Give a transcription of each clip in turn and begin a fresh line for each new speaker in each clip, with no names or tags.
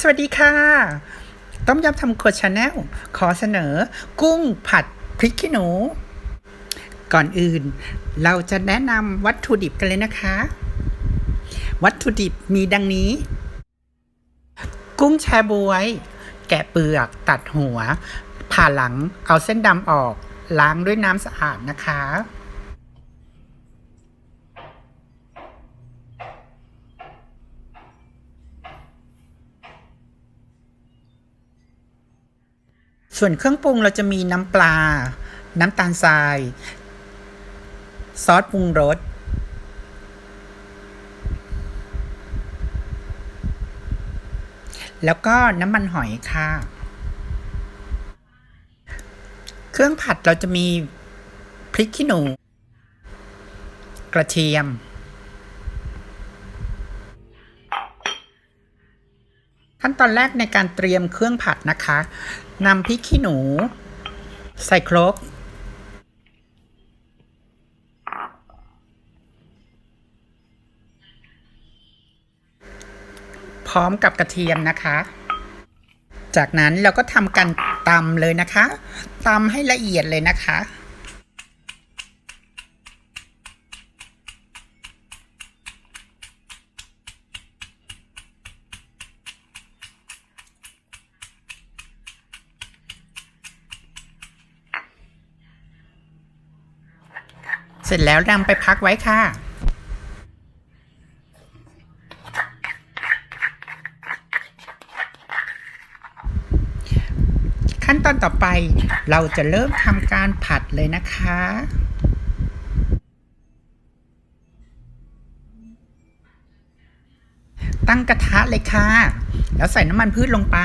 สวัสดีค่ะ ต้มยำทำครัวชาแนลขอเสนอ กุ้งผัดพริกขี้หนู ก่อนอื่น เราจะแนะนำวัตถุดิบกันเลยนะคะ วัตถุดิบมีดังนี้ กุ้งแชบวย แกะเปลือก ตัดหัว ผ่าหลัง เอาเส้นดำออก ล้างด้วยน้ำสะอาดนะคะ ส่วนเครื่องปรุงเราจะมีน้ำปลา น้ำตาลทราย ซอสปรุงรส แล้วก็น้ำมันหอยค่ะ เครื่องผัดเราจะมีพริกขี้หนู กระเทียม ขั้นตอนแรกในการเตรียมเครื่องผัดนะคะนำพริกขี้หนู ใส่ครก พร้อมกับกระเทียมนะคะ จากนั้นเราก็ทำการตำเลยนะคะตำให้ละเอียดเลยนะคะ ร็จแล้วนำไปพักไว้ค่ะ ขั้นตอนต่อไปเราจะเริ่มทำการผัดเลยนะคะตั้งกระทะเลยค่ะ แล้วใส่น้ำมันพืชลงไป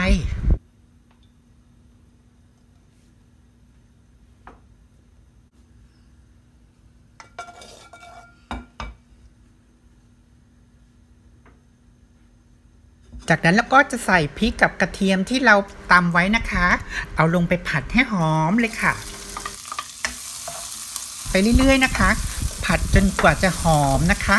จากนั้นเราก็จะใส่พริกกับกระเทียมที่เราตำไว้นะคะ เอาลงไปผัดให้หอมเลยค่ะ ไปเรื่อยๆนะคะ ผัดจนกว่าจะหอมนะคะ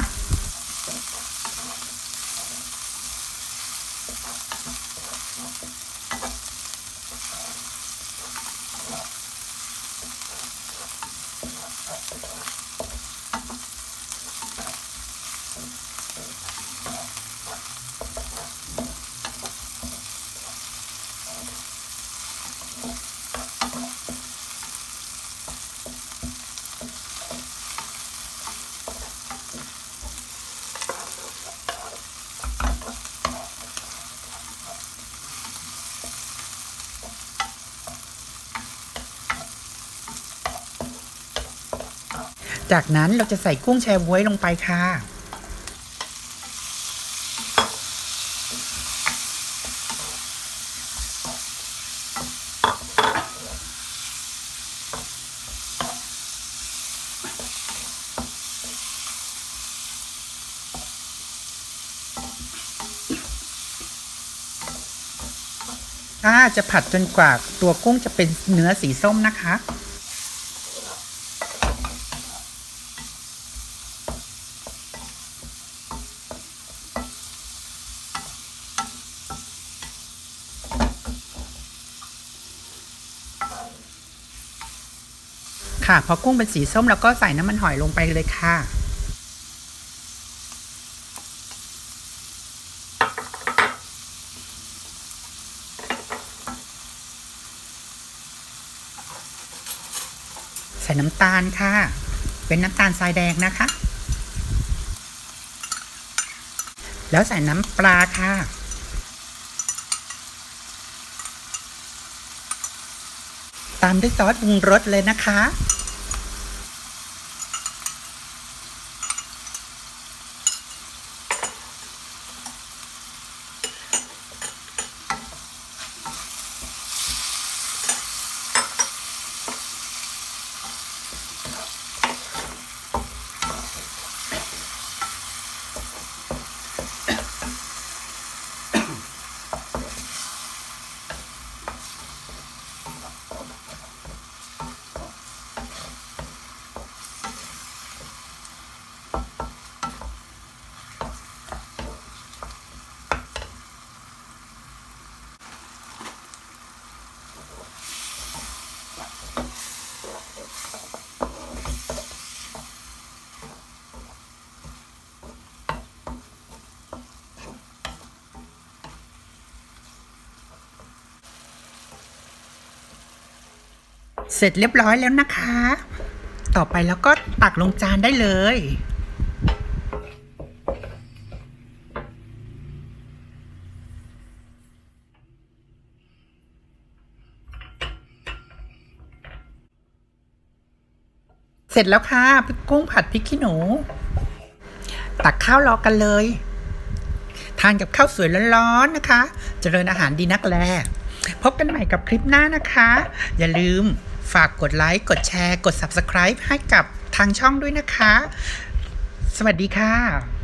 จากนั้นเราจะใส่กุ้งแชบ๊วยลงไปค่ะ ถ้าจะผัดจนกว่าตัวกุ้งจะเป็นเนื้อสีส้มนะคะ ค่ะ พอกุ้งเป็นสีส้มแล้วก็ใส่น้ำมันหอยลงไปเลยค่ะ ใส่น้ำตาลค่ะ เป็นน้ำตาลทรายแดงนะคะ แล้วใส่น้ำปลาค่ะตามด้วยซอสปรุงรสเลยนะคะ เสร็จเรียบร้อยแล้วนะคะ ต่อไปแล้วก็ตักลงจานได้เลย เสร็จแล้วค่ะพริกกุ้งผัดพริกขี้หนู ตักข้าวรอกันเลย ทานกับข้าวสวยร้อนๆนะคะ เจริญอาหารดีนักแลพบกันใหม่กับคลิปหน้านะคะ อย่าลืม ฝากกดไลค์ กดแชร์ กด Subscribe ให้กับทางช่องด้วยนะคะ สวัสดีค่ะ